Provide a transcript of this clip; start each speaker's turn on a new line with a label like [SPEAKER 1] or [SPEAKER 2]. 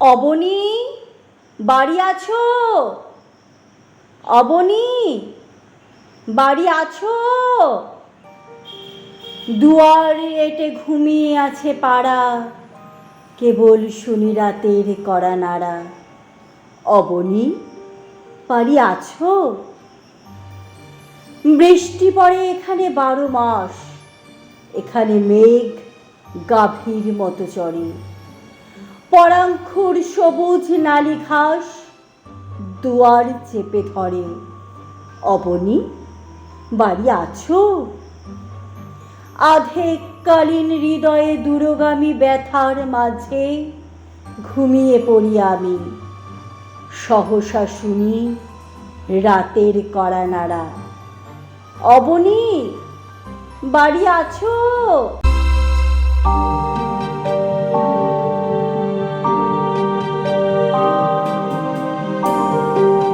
[SPEAKER 1] অবনী, বাড়ি আছো? অবনী, বাড়ি আছো? দুয়ারে এটে ঘুমিয়ে আছে পাড়া, কেবল শুনি রাতের করা নাড়া। অবনী, বাড়ি আছো? বৃষ্টি পড়ে এখানে বারো মাস, এখানে মেঘ গাভীর মতো চড়ে। পরাঙ্কুর সবুজ নালি ঘাস দুয়ার চেপে ধরে। অবনী, বাড়ি আছো? আধেককালীন হৃদয়ে দূরগামী ব্যথার মাঝে ঘুমিয়ে পড়ি আমি। সহসা শুনি রাতের কড়া নাড়া। অবনী, বাড়ি আছো?